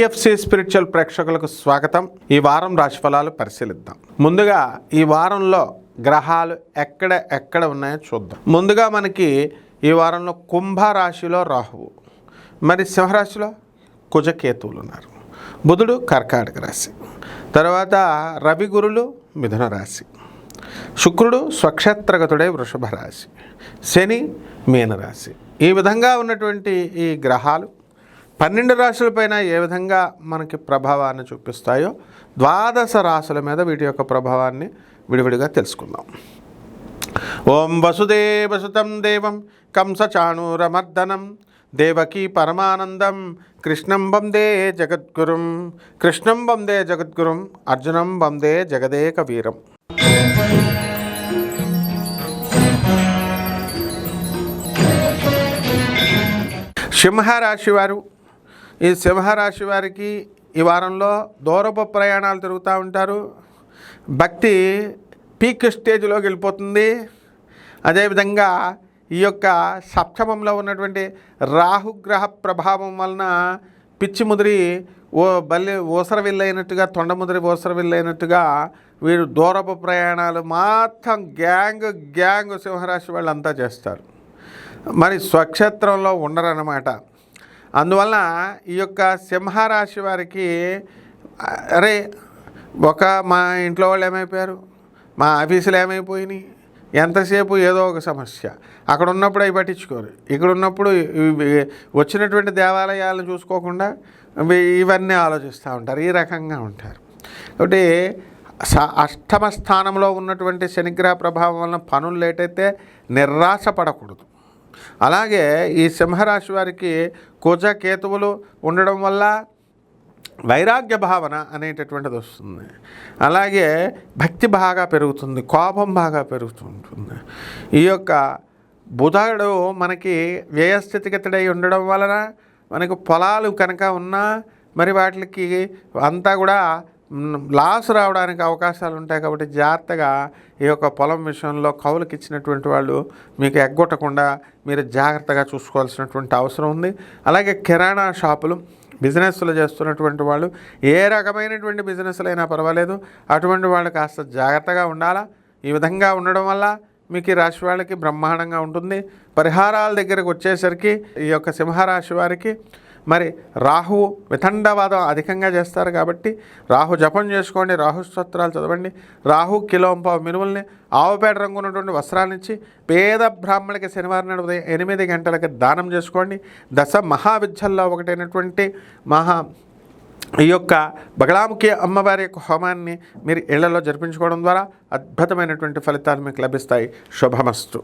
PFC spiritual ప్రేక్షకులకు స్వాగతం. ఈ వారం రాశిఫలాలు పరిశీలిద్దాం. ముందుగా ఈ వారంలో గ్రహాలు ఎక్కడ ఎక్కడ ఉన్నాయో చూద్దాం. ముందుగా మనకి ఈ వారంలో కుంభరాశిలో రాహువు. మరి సింహరాశిలో కుజకేతువులు ఉన్నారు. బుధుడు కర్కాటక రాశి. తర్వాత రవి గురులు మిథున రాశి. శుక్రుడు స్వక్షేత్రగతుడే వృషభ రాశి. శని మీనరాశి. ఈ విధంగా ఉన్నటువంటి ఈ గ్రహాలు పన్నెండు రాశులపైన ఏ విధంగా మనకి ప్రభావాన్ని చూపిస్తాయో ద్వాదశ రాశుల మీద వీటి యొక్క ప్రభావాన్ని విడివిడిగా తెలుసుకుందాం. ఓం వసుదేవసుతం దేవం కంసచాణూరమర్దనం దేవకీ పరమానందం కృష్ణం వందే జగద్గురుం కృష్ణం వందే జగద్గురుం అర్జునం వందే జగదేక వీరం సింహరాశి వారు ఈ సింహరాశి వారికి ఈ వారంలో దూరపు ప్రయాణాలు తిరుగుతూ ఉంటారు. భక్తి పీక్ స్టేజ్లోకి వెళ్ళిపోతుంది. అదేవిధంగా ఈ యొక్క సప్తమంలో ఉన్నటువంటి రాహుగ్రహ ప్రభావం వలన పిచ్చి ముదిరి ఓ బల్లి ఓసర విల్లైనట్టుగా తొండ ముదిరి ఓసర విల్లైనట్టుగా వీరు దూరపు ప్రయాణాలు మాత్రం గ్యాంగ్ గ్యాంగ్ సింహరాశి వాళ్ళంతా చేస్తారు. మరి స్వక్షేత్రంలో ఉండరన్నమాట. అందువలన ఈ యొక్క సింహరాశి వారికి అరే ఒక మా ఇంట్లో వాళ్ళు ఏమైపోయారు? మా ఆఫీసులు ఏమైపోయినాయి? ఎంతసేపు ఏదో ఒక సమస్య. అక్కడ ఉన్నప్పుడు అవి పట్టించుకోరు. ఇక్కడ ఉన్నప్పుడు వచ్చినటువంటి దేవాలయాలను చూసుకోకుండా ఇవన్నీ ఆలోచిస్తూ ఉంటారు. ఈ రకంగా ఉంటారు. కాబట్టి స- అష్టమ స్థానంలో ఉన్నటువంటి శనిగ్రహ ప్రభావం వలన పనులు లేటైతే నిరాశ పడకూడదు. అలాగే ఈ సింహరాశి వారికి కుజ కేతువులు ఉండడం వల్ల వైరాగ్య భావన అనేటటువంటిది వస్తుంది. అలాగే భక్తి బాగా పెరుగుతుంది కోపం బాగా పెరుగుతుంటుంది. ఈ యొక్క బుధుడు మనకి వ్యయస్థితిగతుడై ఉండడం వలన మనకు పొలాలు కనుక ఉన్నా మరి వాటికి అంతా కూడా లాస్ రావడానికి అవకాశాలు ఉంటాయి కాబట్టి జాగ్రత్తగా ఈ యొక్క పొలం విషయంలో కౌలుకి ఇచ్చినటువంటి వాళ్ళు మీకు ఎగ్గొట్టకుండా మీరు జాగ్రత్తగా చూసుకోవాల్సినటువంటి అవసరం ఉంది. అలాగే కిరాణా షాపులు బిజినెస్లు చేస్తున్నటువంటి వాళ్ళు ఏ రకమైనటువంటి బిజినెస్లు అయినా పర్వాలేదు. అటువంటి వాళ్ళు కాస్త జాగ్రత్తగా ఉండాలా? ఈ విధంగా ఉండడం వల్ల మీకు ఈ రాశి వాళ్ళకి బ్రహ్మాండంగా ఉంటుంది. పరిహారాల దగ్గరకు వచ్చేసరికి ఈ యొక్క సింహరాశి వారికి మరి రాహువు వితండవాదం అధికంగా చేస్తారు కాబట్టి రాహు జపం చేసుకోండి రాహు స్తోత్రాలు చదవండి రాహు కిలోంపావు మినుముల్ని ఆవుపేట రంగు ఉన్నటువంటి వస్త్రాన్నిచ్చి పేద బ్రాహ్మణులకి శనివారం నాడు ఉదయం ఎనిమిది గంటలకి దానం చేసుకోండి. దశ మహావిద్యల్లో ఒకటైనటువంటి మహా ఈ యొక్క బగళాముఖి అమ్మవారి యొక్క హోమాన్ని మీరు ఇళ్ళలో జరిపించుకోవడం ద్వారా అద్భుతమైనటువంటి ఫలితాలు మీకు లభిస్తాయి. శుభమస్తు.